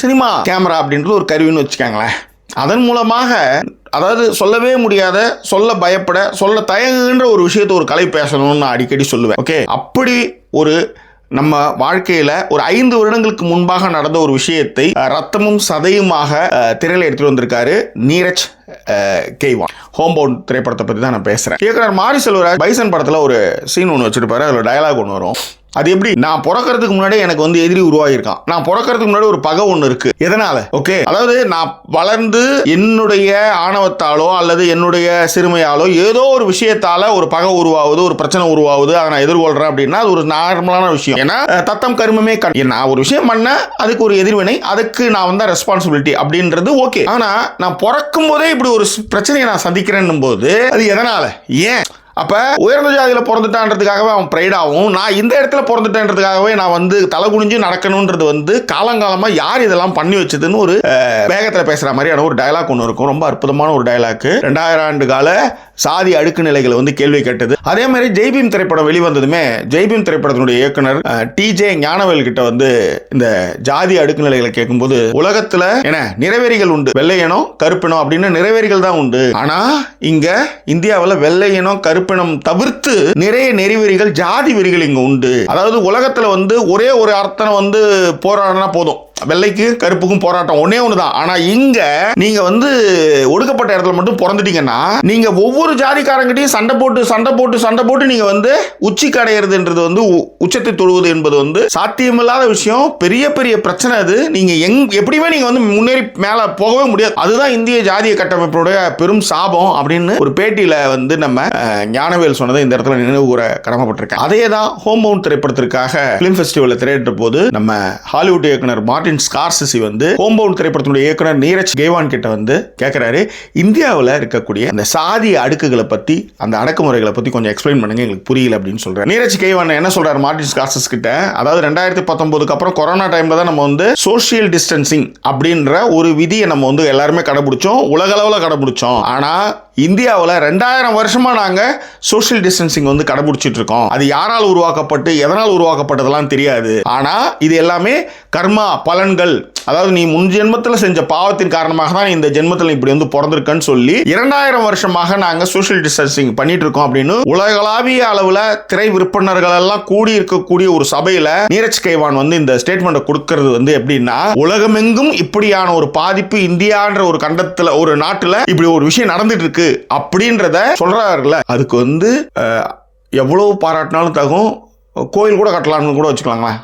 Cinema camera அப்படின்றது ஒரு கருவின்னு வச்சுக்கோங்களேன். அதன் மூலமாக அதாவது சொல்லவே முடியாத சொல்ல பயப்பட சொல்ல தயங்குகின்ற ஒரு விஷயத்தை ஒரு கலை பேசணும்னு நான் அடிக்கடி சொல்லுவேன். ஓகே அப்படி ஒரு நம்ம வாழ்க்கையில ஒரு ஐந்து வருடங்களுக்கு முன்பாக நடந்த ஒரு விஷயத்தை ரத்தமும் சதையுமாக திரையில எடுத்துட்டு வந்திருக்காரு நீரஜ் கேவான் கெய்வான். ஹோம்பவுண்ட் திரைப்படத்தை பத்தி தான் நான் பேசுறேன். இயக்குனர் மாரி செல்வராஜ் பைசன் படத்துல ஒரு சீன் ஒன்று வச்சிருப்பாரு. அதுல டயலாக் ஒன்று வரும். அது எப்படி? நான் பிறக்கறதுக்கு முன்னாடி எனக்கு வந்து எதிரி உருவாகியிருக்கான். நான் பிறக்கிறதுக்கு முன்னாடி ஒரு பகை ஒன்று இருக்கு. எதனால? ஓகே? அதாவது நான் வளர்ந்து என்னுடைய ஆணவத்தாலோ அல்லது என்னுடைய சிறுமையாலோ ஏதோ ஒரு விஷயத்தால ஒரு பகை உருவாகுது ஒரு பிரச்சனை உருவாகுது அதை நான் எதிர்கொள்றேன் அப்படின்னா அது ஒரு நார்மலான விஷயம். ஏன்னா தத்தம் கருமமே நான் ஒரு விஷயம் பண்ண அதுக்கு ஒரு எதிர்வினை அதுக்கு நான் வந்து ரெஸ்பான்சிபிலிட்டி அப்படின்றது ஓகே. ஆனா நான் பிறக்கும் போதே இப்படி ஒரு பிரச்சனையை நான் சந்திக்கிறேன்னும் போது அது எதனால? ஏன்? அப்ப உயர்ந்த ஜாதியில பிறந்துட்டான்றதுக்காகவே அவன் ப்ரைடாகவும் நான் இந்த இடத்துல பிறந்துட்டேன்றதுக்காகவே நான் வந்து தலை குனிஞ்சு நடக்கணுன்றது வந்து காலங்காலமா யார் இதெல்லாம் பண்ணி வச்சதுன்னு ஒரு வேகத்தில் வேகத்துல பேசுற மாதிரியான ஒரு டயலாக் ஒன்று இருக்கும். ரொம்ப அற்புதமான ஒரு டயலாக் ரெண்டாயிரம் ஆண்டு கால சாதி அடுக்கு நிலைகளை வந்து கேள்வி கேட்டது. அதே மாதிரி ஜெய்பீம் திரைப்படம் வெளிவந்ததுமே ஜெய்பீம் திரைப்படத்தினுடைய இயக்குனர் டிஜே ஞானவேல் கிட்ட வந்து இந்த ஜாதி அடுக்கு நிலைகளை கேட்கும்போது உலகத்துல என்ன நிறைவேறிகள் உண்டு. வெள்ளையனோ கருப்பினம் அப்படின்னு நிறைவேறிகள் தான் உண்டு. ஆனா இங்க இந்தியாவில் வெள்ளையனம் இருப்பினும் தவிர்த்து நிறைய நெறிவெறிகள் ஜாதி வெறிகள் இங்க உண்டு. அதாவது உலகத்துல வந்து ஒரே ஒரு அர்த்தம் வந்து போராடினா போதும். வெள்ளைக்கு கருப்புக்கும் போராட்டம் ஒன்னே ஒன்று தான் ஆனால் இங்கே நீங்கள் வந்து ஒடுக்கப்பட்ட இடத்துல மட்டும் பிறந்துட்டீங்கன்னா நீங்கள் ஒவ்வொரு ஜாதிக்காரங்கிட்டையும் சண்டை போட்டு சண்டை போட்டு சண்டை போட்டு நீங்கள் வந்து உச்சி கடையிறதுன்றது வந்து உ- உச்சத்தை தொழுவது என்பது வந்து சாத்தியமில்லாத விஷயம். பெரிய பெரிய பிரச்சனை அது. நீங்கள் எங் எப்படியுமே நீங்கள் வந்து முன்னேறி மேலே போகவே முடியாது. அதுதான் இந்திய ஜாதிய கட்டமைப்போடைய பெரும் சாபம் அப்படின்னு ஒரு பேட்டியில் வந்து நம்ம ஞானவேல் சொன்னதை இந்த இடத்துல நினைவு கூற கடமைப்பட்டிருக்கேன். அதே தான் ஹோம் பவுண்ட் திரைப்படத்திற்காக ஃபிலிம் ஃபெஸ்டிவலில் திரையிட்ட போது நம்ம ஹாலிவுட் இயக்குனர் மார்டின் ஸ்கார்சிசி வந்து ஹோம் திரைப்படத்தினுடைய இயக்குனர் நீரஜ் கேவான் கிட்ட வந்து கேட்குறாரு இந்தியாவில் இருக்கக்கூடிய அந்த சாதி அடுக்குகளை பற்றி அந்த அடக்குமுறைகளை பற்றி கொஞ்சம் எக்ஸ்பிளைன் பண்ணுங்க எங்களுக்கு புரியல அப்படின்னு சொல்கிறேன் நீரஜ் கேவான் என்ன சொல்கிறார் மார்டின் ஸ்கார்சஸ் கிட்ட? அதாவது ரெண்டாயிரத்தி பத்தொம்போதுக்கு அப்புறம் கொரோனா டைமில் தான் நம்ம வந்து சோஷியல் டிஸ்டன்சிங் அப்படின்ற ஒரு விதியை நம்ம வந்து எல்லாருமே கடைபிடிச்சோம். உலகளவில் கடைபிடிச்சோம். ஆனால் இந்தியாவில் ரெண்டாயிரம் வருஷமாக நாங்கள் சோஷியல் டிஸ்டன்சிங் வந்து கடைபிடிச்சிட்டு இருக்கோம். அது யாரால் உருவாக்கப்பட்டு எதனால் உருவாக்கப்பட்டதெல்லாம் தெரியாது. ஆனால் இது எல்லாமே கர்மா பலன்கள் அதாவது நீ முன் ஜென்மத்தில் செஞ்ச பாவத்தின் காரணமாக தான் நீ இந்த ஜென்மத்தில் இப்படி வந்து பிறந்திருக்கன்னு சொல்லி இரண்டாயிரம் வருஷமாக நாங்கள் சோஷியல் டிஸ்டன்சிங் பண்ணிட்டு இருக்கோம் அப்படின்னு உலகளாவிய அளவில் திரை விற்பனர்கள் எல்லாம் கூடி இருக்கக்கூடிய ஒரு சபையில் நீரஜ் கைவான் வந்து இந்த ஸ்டேட்மெண்ட்டை கொடுக்கறது வந்து எப்படின்னா உலகமெங்கும் இப்படியான ஒரு பாதிப்பு இந்தியான்ற ஒரு கண்டத்தில் ஒரு நாட்டில் இப்படி ஒரு விஷயம் நடந்துட்டு இருக்கு அப்படின்றத சொல்றாருல அதுக்கு வந்து எவ்வளவு பாராட்டினாலும் தகும் கோயில் கூட கட்டலாம்னு கூட வச்சுக்கலாங்களேன்.